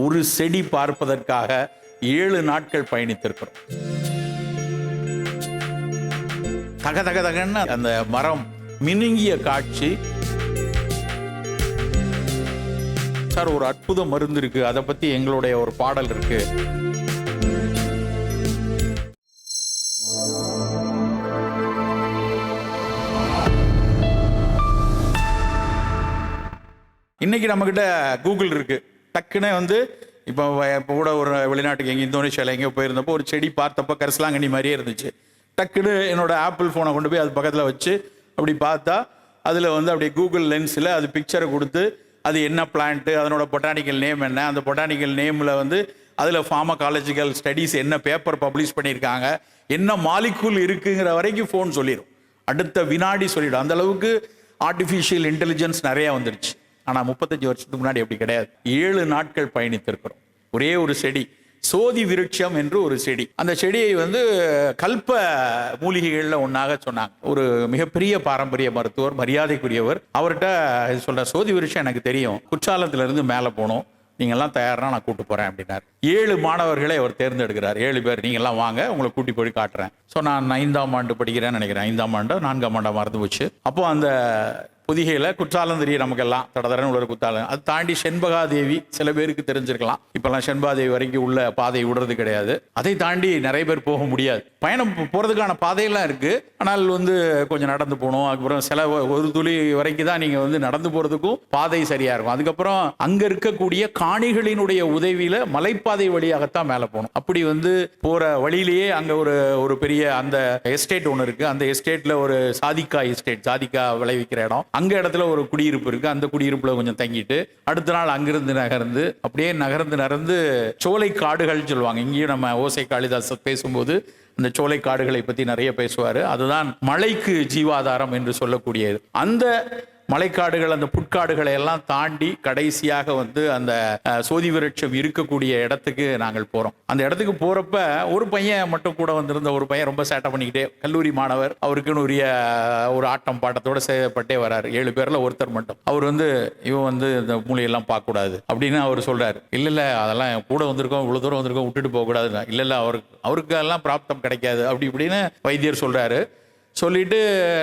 ஒரு செடி பார்ப்பதற்காக ஏழு நாட்கள் பயணித்திருக்கிறோம். தக தக தகன்னு அந்த மரம் மினுங்கிய காட்சி. சார் ஒரு அற்புத மருந்து இருக்கு அதை பத்தி எங்களுடைய ஒரு பாடல் இருக்கு. இன்னைக்கு நம்மக்கிட்ட கூகுள் இருக்கு. டக்குன்னு வந்து இப்போ இப்போ கூட ஒரு வெளிநாட்டுக்கு எங்கே இந்தோனேஷியாவில் எங்கேயோ போயிருந்தப்போ ஒரு செடி பார்த்தப்போ கரிசலாங்கண்ணி மாதிரியே இருந்துச்சு. டக்குன்னு என்னோட ஆப்பிள் ஃபோனை கொண்டு போய் அது பக்கத்தில் வச்சு அப்படி பார்த்தா அதில் வந்து அப்படியே கூகுள் லென்ஸில் அது பிக்சரை கொடுத்து அது என்ன பிளான்ட்டு அதனோட பொட்டானிக்கல் நேம் என்ன அந்த பொட்டானிக்கல் நேமில் வந்து அதில் ஃபார்மகாலஜிக்கல் ஸ்டடீஸ் என்ன பேப்பர் பப்ளிஷ் பண்ணியிருக்காங்க என்ன மாலிக்குள் இருக்குங்கிற வரைக்கும் ஃபோன் சொல்லிடும் அடுத்த வினாடி சொல்லிடும். அந்தளவுக்கு ஆர்டிஃபிஷியல் இன்டெலிஜென்ஸ் நிறையா வந்துடுச்சு ஆனால் முப்பத்தஞ்சு வருஷத்துக்கு முன்னாடி அப்படி கிடையாது. ஏழு நாட்கள் பயணித்திருக்கிறோம். ஒரே ஒரு செடி சோதி விருட்சம் என்று ஒரு செடி. அந்த செடியை வந்து கல்ப மூலிகைகளில் ஒன்றாக சொன்னாங்க. ஒரு மிகப்பெரிய பாரம்பரிய மருத்துவர் மரியாதைக்குரியவர். அவர்கிட்ட சொல்ற சோதி விருட்சம் எனக்கு தெரியும். குற்றாலத்திலிருந்து மேலே போனோம். நீங்கெல்லாம் தயார்னா நான் கூட்டு போறேன் அப்படின்னார். ஏழு மாணவர்களை அவர் தேர்ந்தெடுக்கிறார். ஏழு பேர் நீங்கெல்லாம் வாங்க உங்களை கூட்டி போய் காட்டுறேன். ஸோ நான் ஐந்தாம் ஆண்டு படிக்கிறேன்னு நினைக்கிறேன். ஐந்தாம் ஆண்டு நான்காம் ஆண்டா மறந்து போச்சு. அப்போ அந்த புதிகையில் குற்றாலம் தெரியும் நமக்கெல்லாம். தடதரன் உள்ள ஒரு குற்றாலம். அது தாண்டி செண்பகாதேவி சில பேருக்கு தெரிஞ்சிருக்கலாம். இப்பெல்லாம் செண்பகாதேவி வரைக்கும் உள்ள பாதை விடுறது கிடையாது. அதை தாண்டி நிறைய பேர் போக முடியாது. பயணம் போகிறதுக்கான போறதுக்கான பாதையெல்லாம் இருக்கு. ஆனால் வந்து கொஞ்சம் நடந்து போகணும். அதுக்கப்புறம் சில ஒரு துளி வரைக்கும் தான் நீங்க வந்து நடந்து போறதுக்கும் பாதை சரியா இருக்கும். அதுக்கப்புறம் அங்க இருக்கக்கூடிய காணிகளினுடைய உதவியில மலைப்பாதை வழியாகத்தான் மேலே போகணும். அப்படி வந்து போற வழியிலேயே அங்க ஒரு ஒரு பெரிய அந்த எஸ்டேட் ஒன்று இருக்கு. அந்த எஸ்டேட்ல ஒரு சாதிக்கா எஸ்டேட் சாதிக்கா விளைவிக்கிற இடம். அங்க இடத்துல ஒரு குடியிருப்பு இருக்கு. அந்த குடியிருப்புல கொஞ்சம் தங்கிட்டு அடுத்த நாள் அங்கிருந்து நகர்ந்து அப்படியே நகர்ந்து நகர்ந்து சோலை காடுகள் சொல்லுவாங்க. இங்கேயும் நம்ம ஓசை காளிதாஸ் பேசும்போது அந்த சோலை காடுகளை பத்தி நிறைய பேசுவாரு. அதுதான் மலைக்கு ஜீவாதாரம் என்று சொல்லக்கூடியது. அந்த மலைக்காடுகள் அந்த புட்காடுகளை எல்லாம் தாண்டி கடைசியாக வந்து அந்த சோதி விருட்சம் இருக்கக்கூடிய இடத்துக்கு நாங்கள் போறோம். அந்த இடத்துக்கு போறப்ப ஒரு பையன் மட்டும் கூட வந்திருந்த ஒரு பையன் ரொம்ப சேட்டை பண்ணிக்கிட்டே கல்லூரி மாணவர் அவருக்குன்னு உரிய ஒரு ஆட்டம் பாட்டத்தோட செய்யப்பட்டே வராரு. ஏழு பேர்ல ஒருத்தர் மட்டும். அவர் வந்து இவன் வந்து இந்த மூலையெல்லாம் பார்க்க கூடாது அப்படின்னு அவர் சொல்றாரு. இல்ல இல்ல அதெல்லாம் கூட வந்திருக்கோம் இவ்வளவு தூரம் வந்திருக்கோம் விட்டுட்டு போக கூடாது இல்ல இல்ல அவருக்கு அவருக்கு எல்லாம் பிராப்தம் கிடைக்காது. அப்படி இப்படின்னு வைத்தியர் சொல்றாரு. சொல்லிட்டு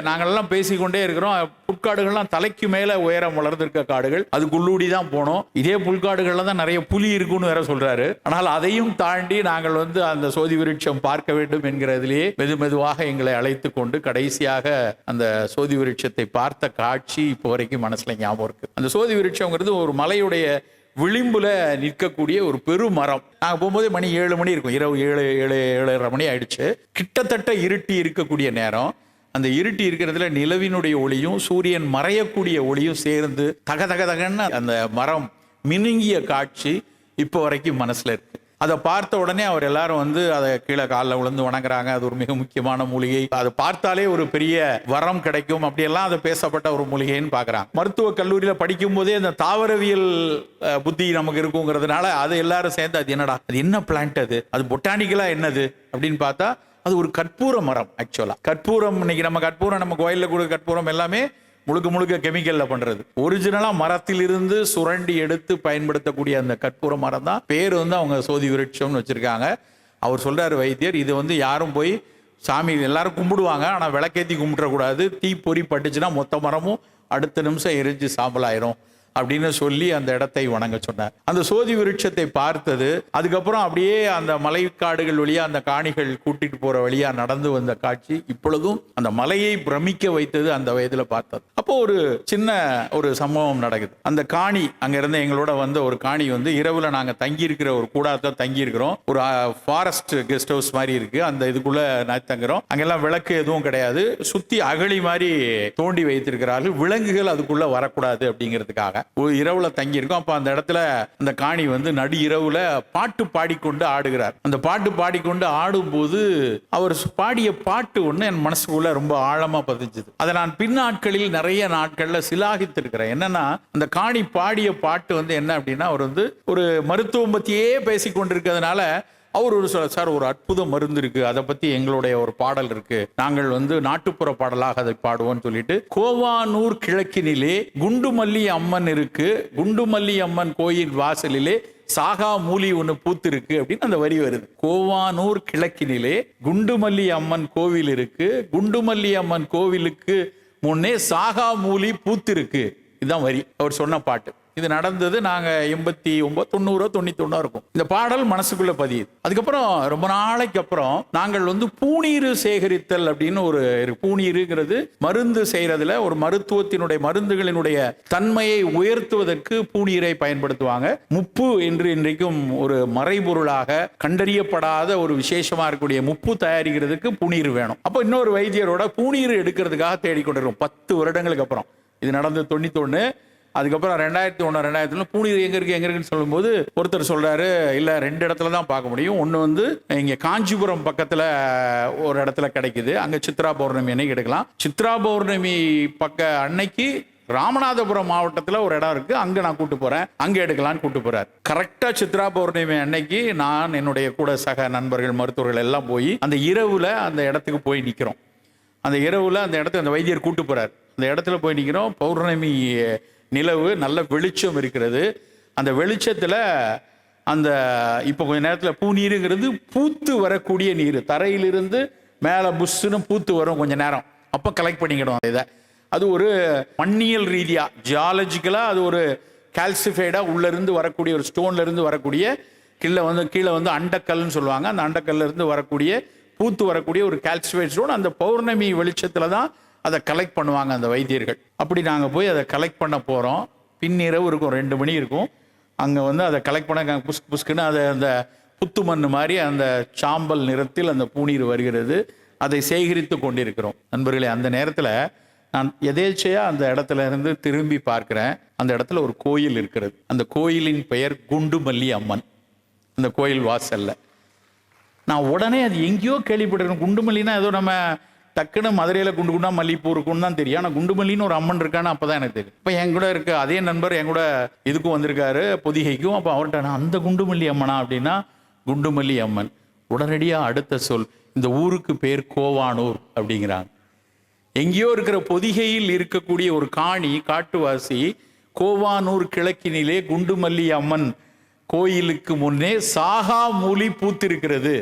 நாங்களெல்லாம் பேசிக்கொண்டே இருக்கிறோம். புற்காடுகள்லாம் தலைக்கு மேலே உயரம் வளர்ந்திருக்க காடுகள். அதுக்குள்ளூடி தான் போனோம். இதே புல்காடுகளில் தான் நிறைய புலி இருக்குன்னு வேற சொல்றாரு. ஆனால் அதையும் தாண்டி நாங்கள் வந்து அந்த சோதி விருட்சம் பார்க்க வேண்டும் என்கிறதிலேயே மெது மெதுவாக எங்களை அழைத்து கொண்டு கடைசியாக அந்த சோதி விருட்சத்தை பார்த்த காட்சி இப்போ வரைக்கும் மனசுல ஞாபகம் இருக்கு. அந்த சோதி விருட்சம்ங்கிறது ஒரு மலையுடைய விளிம்புல நிற்கக்கூடிய ஒரு பெரும் மரம் நாங்கள் போகும்போதே மணி ஏழு மணி இருக்கும். இரவு ஏழு ஏழு ஏழரை மணி ஆயிடுச்சு. கிட்டத்தட்ட இருட்டி இருக்கக்கூடிய நேரம். அந்த இருட்டி இருக்கிறதுல நிலவினுடைய ஒளியும் சூரியன் மறையக்கூடிய ஒளியும் சேர்ந்து தக தக தகன்னு அந்த மரம் மினுங்கிய காட்சி இப்போ வரைக்கும் மனசில் இருக்கு. அதை பார்த்த உடனே அவர் எல்லாரும் வந்து அதை கீழே காலில் விழுந்து வணங்குறாங்க. அது ஒரு மிக முக்கியமான மூலிகை. அதை பார்த்தாலே ஒரு பெரிய வரம் கிடைக்கும். அப்படியெல்லாம் அதை பேசப்பட்ட ஒரு மூலிகைன்னு பார்க்குறாங்க. மருத்துவ கல்லூரியில் படிக்கும் போதே அந்த தாவரவியல் புத்தி நமக்கு இருக்குங்கிறதுனால அது எல்லாரும் சேர்ந்து அது என்னடா? அது என்ன பிளான்ட் அது? அது பொட்டானிக்கலாக என்னது? அப்படின்னு பார்த்தா அது ஒரு கற்பூர மரம் ஆக்சுவலா கற்பூரம் இன்னைக்கு நம்ம கற்பூரம் நம்ம கோயிலில் கூட கற்பூரம் எல்லாமே முழுக்க முழுக்க கெமிக்கல்ல பண்றது. ஒரிஜினலா மரத்திலிருந்து சுரண்டி எடுத்து பயன்படுத்தக்கூடிய அந்த கற்பூர மரம் தான். பேர் வந்து அவங்க சோதி விருட்சம்னு வச்சிருக்காங்க. அவர் சொல்றாரு வைத்தியர் இது வந்து யாரும் போய் சாமி எல்லாரும் கும்பிடுவாங்க. ஆனால் விளக்கேத்தி கும்பிடக்கூடாது தீ பொறி பட்டுச்சுன்னா மொத்த மரமும் அடுத்த நிமிஷம் எரிஞ்சு சாம்பலாயிரும். அப்படின்னு சொல்லி அந்த இடத்தை வணங்க சொன்னார். அந்த சோதி விருட்சத்தை பார்த்தது அதுக்கப்புறம் அப்படியே அந்த மலைக்காடுகள் வழியா அந்த காணிகள் கூட்டிட்டு போற வழியா நடந்து வந்த காட்சி இப்பொழுதும் அந்த மலையை பிரமிக்க வைத்தது அந்த வயதுல பார்த்தது. அப்போ ஒரு சின்ன ஒரு சம்பவம் நடக்குது. அந்த காணி அங்க இருந்து எங்களோட வந்த ஒரு காணி வந்து இரவுல நாங்க தங்கி இருக்கிற ஒரு கூடாரத்தை தங்கி இருக்கிறோம் ஒரு ஃபாரஸ்ட் கெஸ்ட் ஹவுஸ் மாதிரி இருக்கு. அந்த இதுக்குள்ள நான் தங்குறோம். அங்கெல்லாம் விளக்கு எதுவும் கிடையாது. சுத்தி அகழி மாதிரி தோண்டி வைத்திருக்கிறார்கள். விலங்குகள் அதுக்குள்ள வரக்கூடாது அப்படிங்கிறதுக்காக. இரவுல தங்கியிருக்கோம். அப்போ அப்ப அந்த இடத்துல அந்த காணி வந்து நடு இரவுல பாட்டு பாடிக்கொண்டு ஆடுகிறார். அந்த பாட்டு பாடிக்கொண்டு ஆடும்போது அவர் பாடிய பாட்டு ஒண்ணு என் மனசுக்குள்ள ரொம்ப ஆழமா பதிஞ்சுது. அதை நான் பின்னாட்களில் நிறைய நாட்கள்ல சிலாகித்திருக்கிறேன். என்னன்னா அந்த காணி பாடிய பாட்டு வந்து என்ன அப்படின்னா அவர் வந்து ஒரு மருத்துவம் பத்தியே பேசி கொண்டிருக்கிறதுனால அவர் ஒரு சில சார் ஒரு அற்புத மருந்து இருக்கு. அதை பத்தி எங்களுடைய ஒரு பாடல் இருக்கு. நாங்கள் வந்து நாட்டுப்புற பாடலாக அதை பாடுவோம்னு சொல்லிட்டு கோவானூர் கிழக்கினிலே குண்டுமல்லி அம்மன் இருக்கு. குண்டுமல்லி அம்மன் கோயில் வாசலிலே சாகா மூலி ஒன்று பூத்திருக்கு அப்படின்னு அந்த வரி வருது. கோவானூர் கிழக்கினிலே குண்டுமல்லி அம்மன் கோவில் இருக்கு. குண்டுமல்லி அம்மன் கோவிலுக்கு முன்னே சாகா மூலி பூத்திருக்கு. இதுதான் வரி. அவர் சொன்ன பாட்டு. இது நடந்தது நாங்கள் எண்பத்தி ஒன்பது தொண்ணூறோ தொண்ணூத்தி ஒன்றோ இருக்கும். இந்த பாடல் மனசுக்குள்ள பதியுது. அதுக்கப்புறம் ரொம்ப நாளைக்கு அப்புறம் நாங்கள் வந்து பூநீர் சேகரித்தல் அப்படின்னு ஒரு பூநீருங்கிறது மருந்து செய்கிறதுல ஒரு மருத்துவத்தினுடைய மருந்துகளினுடைய தன்மையை உயர்த்துவதற்கு பூநீரை பயன்படுத்துவாங்க. முப்பு என்று இன்றைக்கும் ஒரு மறைபொருளாக கண்டறியப்படாத ஒரு விசேஷமாக இருக்கக்கூடிய முப்பு தயாரிக்கிறதுக்கு பூநீர் வேணும். அப்போ இன்னொரு வைத்தியரோட பூநீர் எடுக்கிறதுக்காக தேடிக்கொண்டிருக்கோம். பத்து வருடங்களுக்கு அப்புறம். இது நடந்து தொண்ணூத்தொன்று அதுக்கப்புறம் ரெண்டாயிரத்தி ஒன்று ரெண்டாயிரத்தி ஒன்று பூனீர் எங்கே இருக்குது எங்க இருக்குன்னு சொல்லும்போது ஒருத்தர் சொல்கிறாரு இல்லை ரெண்டு இடத்துல தான் பார்க்க முடியும். ஒன்று வந்து இங்கே காஞ்சிபுரம் பக்கத்தில் ஒரு இடத்துல கிடைக்குது. அங்கே சித்ரா பௌர்ணமி அன்னைக்கு எடுக்கலாம். சித்ரா பௌர்ணமி பக்க அன்னைக்கு ராமநாதபுரம் மாவட்டத்தில் ஒரு இடம் இருக்குது அங்கே நான் கூட்டு போகிறேன் அங்கே எடுக்கலாம்னு கூட்டு போகிறார் கரெக்டாக சித்ரா பௌர்ணமி அன்னைக்கு நான் என்னுடைய கூட சக நண்பர்கள் மருத்துவர்கள் எல்லாம் போய் அந்த இரவில் அந்த இடத்துக்கு போய் நிற்கிறோம் அந்த இரவில் அந்த இடத்துக்கு அந்த வைத்தியர் கூட்டு போகிறார் அந்த இடத்துல போய் நிற்கிறோம் பௌர்ணமி நிலவு நல்ல வெளிச்சம் இருக்கிறது. அந்த வெளிச்சத்தில் அந்த இப்போ கொஞ்ச நேரத்தில் பூ நீருங்கிறது பூத்து வரக்கூடிய நீர். தரையிலிருந்து மேலே புஷ்ஷுன்னு பூத்து வரும் கொஞ்சம் நேரம். அப்போ கலெக்ட் பண்ணிக்கிடும் இதை அது ஒரு மண்ணியல் ரீதியாக ஜியாலஜிக்கலாக அது ஒரு கால்சிஃபைடாக உள்ளேருந்து வரக்கூடிய ஒரு ஸ்டோன்லேருந்து வரக்கூடிய கீழே வந்து கீழே வந்து அண்டக்கல்னு சொல்லுவாங்க. அந்த அண்டக்கல்லேருந்து வரக்கூடிய பூத்து வரக்கூடிய ஒரு கால்சிஃபைட் ஸ்டோன் அந்த பௌர்ணமி வெளிச்சத்தில் தான் அதை கலெக்ட் பண்ணுவாங்க அந்த வைத்தியர்கள். அப்படி நாங்கள் போய் அதை கலெக்ட் பண்ண போகிறோம் பின்னிரவு இருக்கும் ரெண்டு மணி இருக்கும். அங்கே வந்து அதை கலெக்ட் பண்ண புஸ்க் புஸ்க்குன்னு அதை அந்த புத்து மண்ணு மாதிரி அந்த சாம்பல் நிறத்தில் அந்த பூநீர் வருகிறது. அதை சேகரித்து கொண்டிருக்கிறோம். நண்பர்களே அந்த நேரத்தில் நான் எதேச்சையாக அந்த இடத்துல இருந்து திரும்பி பார்க்குறேன். அந்த இடத்துல ஒரு கோயில் இருக்கிறது. அந்த கோயிலின் பெயர் குண்டுமல்லி அம்மன். அந்த கோயில் வாசல்ல. நான் உடனே அது எங்கேயோ கேள்விப்பட்டிருக்கேன். குண்டுமல்லினா ஏதோ நம்ம டக்குன்னு மதுரையில் குண்டு குண்டா மல்லிப்பூ இருக்கும்னு தான் தெரியும். ஆனால் குண்டுமல்லின்னு ஒரு அம்மன் இருக்கான்னு அப்பதான் எனக்கு தெரியும். இப்போ என் கூட இருக்க அதே நண்பர் என் கூட இதுக்கும் வந்திருக்காரு பொதிகைக்கும். அப்போ அவர்கிட்ட நான் அந்த குண்டுமல்லி அம்மனா? அப்படின்னா குண்டுமல்லி அம்மன். உடனடியாக அடுத்த சொல் இந்த ஊருக்கு பேர் கோவானூர் அப்படிங்கிறாங்க. எங்கேயோ இருக்கிற பொதிகையில் இருக்கக்கூடிய ஒரு காணி காட்டுவாசி கோவானூர் கிழக்கினிலே குண்டுமல்லி அம்மன் கோயிலுக்கு முன்னே சாகா மூலி பூத்திருக்கிறது.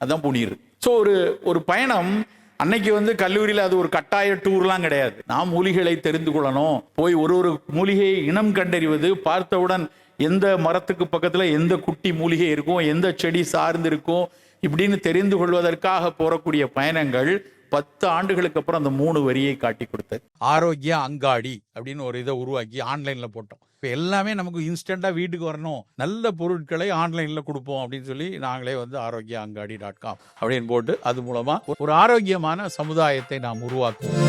அதான் புனிர் ஸோ ஒரு ஒரு பயணம் அன்னைக்கு வந்து கல்லூரியில் அது ஒரு கட்டாய டூர்லாம் கிடையாது. நாம் மூலிகளை தெரிந்து கொள்ளணும். போய் ஒரு ஒரு மூலிகையை இனம் கண்டறிவது பார்த்தவுடன் எந்த மரத்துக்கு பக்கத்தில் எந்த குட்டி மூலிகை இருக்கும் எந்த செடி சார்ந்து இருக்கும் இப்படின்னு தெரிந்து கொள்வதற்காக போகக்கூடிய பயணங்கள் பத்து ஆண்டுகளுக்கு அப்புறம் அந்த மூணு வரியை காட்டி கொடுத்தது ஆரோக்கிய அங்காடி அப்படின்னு ஒரு இதை உருவாக்கி ஆன்லைன்ல போட்டோம். இப்போ எல்லாமே நமக்கு இன்ஸ்டண்டா வீட்டுக்கு வரணும். நல்ல பொருட்களை ஆன்லைன்ல கொடுப்போம் அப்படின்னு சொல்லி நாங்களே வந்து ஆரோக்கிய அங்காடி டாட் காம் அப்படின்னு போட்டு அது மூலமா ஒரு ஆரோக்கியமான சமுதாயத்தை நாம் உருவாக்குவோம்.